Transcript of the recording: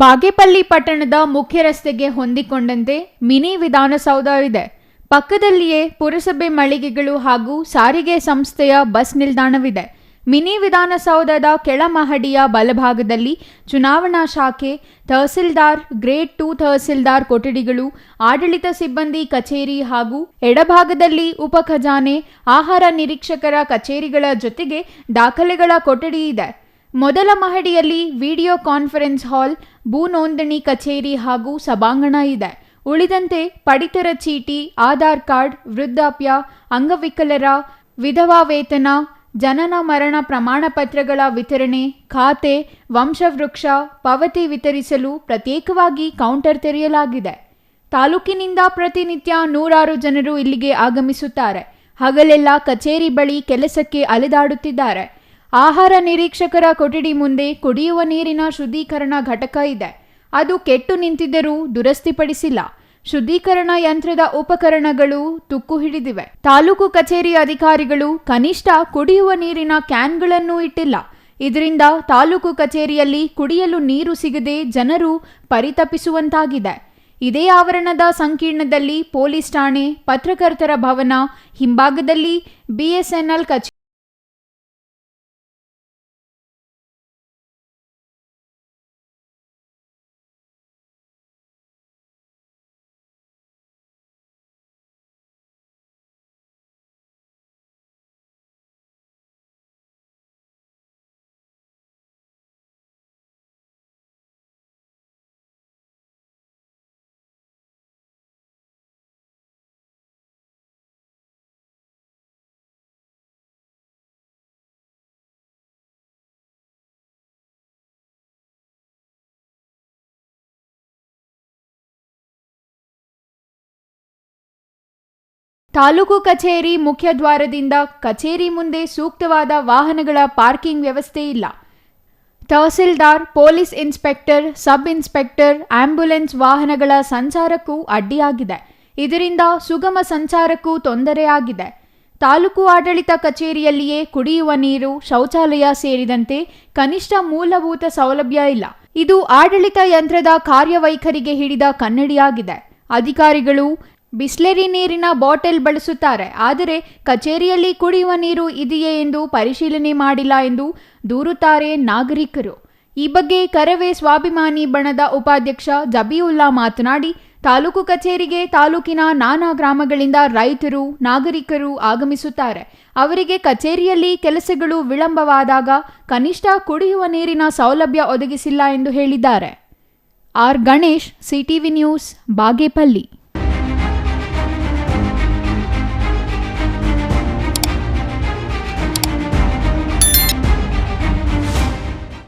ಬಾಗೇಪಲ್ಲಿ ಪಟ್ಟಣದ ಮುಖ್ಯ ರಸ್ತೆಗೆ ಹೊಂದಿಕೊಂಡಂತೆ ಮಿನಿ ವಿಧಾನಸೌಧ ಇದೆ. ಪಕ್ಕದಲ್ಲಿಯೇ ಪುರಸಭೆ ಮಳಿಗೆಗಳು ಹಾಗೂ ಸಾರಿಗೆ ಸಂಸ್ಥೆಯ ಬಸ್ ನಿಲ್ದಾಣವಿದೆ. ಮಿನಿ ವಿಧಾನಸೌಧದ ಕೆಳಮಹಡಿಯ ಬಲಭಾಗದಲ್ಲಿ ಚುನಾವಣಾ ಶಾಖೆ, ತಹಸೀಲ್ದಾರ್, ಗ್ರೇಡ್ ಟೂ ತಹಸೀಲ್ದಾರ್ ಕೊಠಡಿಗಳು, ಆಡಳಿತ ಸಿಬ್ಬಂದಿ ಕಚೇರಿ ಹಾಗೂ ಎಡಭಾಗದಲ್ಲಿ ಉಪ ಖಜಾನೆ, ಆಹಾರ ನಿರೀಕ್ಷಕರ ಕಚೇರಿಗಳ ಜೊತೆಗೆ ದಾಖಲೆಗಳ ಕೊಠಡಿ ಇದೆ. ಮೊದಲ ಮಹಡಿಯಲ್ಲಿ ವಿಡಿಯೋ ಕಾನ್ಫರೆನ್ಸ್ ಹಾಲ್, ಭೂ ನೋಂದಣಿ ಕಚೇರಿ ಹಾಗೂ ಸಭಾಂಗಣ ಇದೆ. ಉಳಿದಂತೆ ಪಡಿತರ ಚೀಟಿ, ಆಧಾರ್ ಕಾರ್ಡ್, ವೃದ್ಧಾಪ್ಯ, ಅಂಗವಿಕಲರ, ವಿಧವಾ ವೇತನ, ಜನನ ಮರಣ ಪ್ರಮಾಣ ಪತ್ರಗಳ ವಿತರಣೆ, ಖಾತೆ, ವಂಶವೃಕ್ಷ, ಪಾವತಿ ವಿತರಿಸಲು ಪ್ರತ್ಯೇಕವಾಗಿ ಕೌಂಟರ್ ತೆರೆಯಲಾಗಿದೆ. ತಾಲೂಕಿನಿಂದ ಪ್ರತಿನಿತ್ಯ ನೂರಾರು ಜನರು ಇಲ್ಲಿಗೆ ಆಗಮಿಸುತ್ತಾರೆ. ಹಗಲೆಲ್ಲ ಕಚೇರಿ ಬಳಿ ಕೆಲಸಕ್ಕೆ ಅಲೆದಾಡುತ್ತಿದ್ದಾರೆ. ಆಹಾರ ನಿರೀಕ್ಷಕರ ಕೊಠಡಿ ಮುಂದೆ ಕುಡಿಯುವ ನೀರಿನ ಶುದ್ಧೀಕರಣ ಘಟಕ ಇದೆ. ಅದು ಕೆಟ್ಟು ನಿಂತಿದ್ದರೂ ದುರಸ್ತಿಪಡಿಸಿಲ್ಲ. ಶುದ್ಧೀಕರಣ ಯಂತ್ರದ ಉಪಕರಣಗಳು ತುಕ್ಕು ಹಿಡಿದಿವೆ. ತಾಲೂಕು ಕಚೇರಿ ಅಧಿಕಾರಿಗಳು ಕನಿಷ್ಠ ಕುಡಿಯುವ ನೀರಿನ ಕ್ಯಾನ್ಗಳನ್ನು ಇಟ್ಟಿಲ್ಲ. ಇದರಿಂದ ತಾಲೂಕು ಕಚೇರಿಯಲ್ಲಿ ಕುಡಿಯಲು ನೀರು ಸಿಗದೆ ಜನರು ಪರಿತಪಿಸುವಂತಾಗಿದೆ. ಇದೇ ಆವರಣದ ಸಂಕೀರ್ಣದಲ್ಲಿ ಪೊಲೀಸ್ ಠಾಣೆ, ಪತ್ರಕರ್ತರ ಭವನ, ಹಿಂಭಾಗದಲ್ಲಿ ಬಿಎಸ್ಎನ್ಎಲ್ ಕಚೇರಿ ತಾಲೂಕು ಕಚೇರಿ ಮುಖ್ಯ ದ್ವಾರದಿಂದ ಕಚೇರಿ ಮುಂದೆ ಸೂಕ್ತವಾದ ವಾಹನಗಳ ಪಾರ್ಕಿಂಗ್ ವ್ಯವಸ್ಥೆ ಇಲ್ಲ. Tahsildar, police inspector, sub inspector ambulance ವಾಹನಗಳ ಸಂಚಾರಕ್ಕೂ ಅಡ್ಡಿಯಾಗಿದೆ. ಇದರಿಂದ ಸುಗಮ ಸಂಚಾರಕ್ಕೂ ತೊಂದರೆಯಾಗಿದೆ ತಾಲೂಕು ಆಡಳಿತ ಕಚೇರಿಯಲ್ಲಿಯೇ ಕುಡಿಯುವ ನೀರು, ಶೌಚಾಲಯ ಸೇರಿದಂತೆ ಕನಿಷ್ಠ ಮೂಲಭೂತ ಸೌಲಭ್ಯ ಇಲ್ಲ. ಇದು ಆಡಳಿತ ಯಂತ್ರದ ಕಾರ್ಯವೈಖರಿಗೆ ಹಿಡಿದ ಕನ್ನಡಿಯಾಗಿದೆ. ಅಧಿಕಾರಿಗಳು ಬಿಸ್ಲೆರಿ ನೀರಿನ ಬಾಟಲ್ ಬಳಸುತ್ತಾರೆ. ಆದರೆ ಕಚೇರಿಯಲ್ಲಿ ಕುಡಿಯುವ ನೀರು ಇದೆಯೇ ಎಂದು ಪರಿಶೀಲನೆ ಮಾಡಿಲ್ಲ ಎಂದು ದೂರುತ್ತಾರೆ ನಾಗರಿಕರು. ಈ ಬಗ್ಗೆ ಕರವೇ ಸ್ವಾಭಿಮಾನಿ ಬಣದ ಉಪಾಧ್ಯಕ್ಷ ಜಬೀವುಲ್ಲಾ ಮಾತನಾಡಿ, ತಾಲೂಕು ಕಚೇರಿಗೆ ತಾಲೂಕಿನ ನಾನಾ ಗ್ರಾಮಗಳಿಂದ ರೈತರು, ನಾಗರಿಕರು ಆಗಮಿಸುತ್ತಾರೆ. ಅವರಿಗೆ ಕಚೇರಿಯಲ್ಲಿ ಕೆಲಸಗಳು ವಿಳಂಬವಾದಾಗ ಕನಿಷ್ಠ ಕುಡಿಯುವ ನೀರಿನ ಸೌಲಭ್ಯ ಒದಗಿಸಿಲ್ಲ ಎಂದು ಹೇಳಿದ್ದಾರೆ. R Ganesh, CTV news, Bagepalli.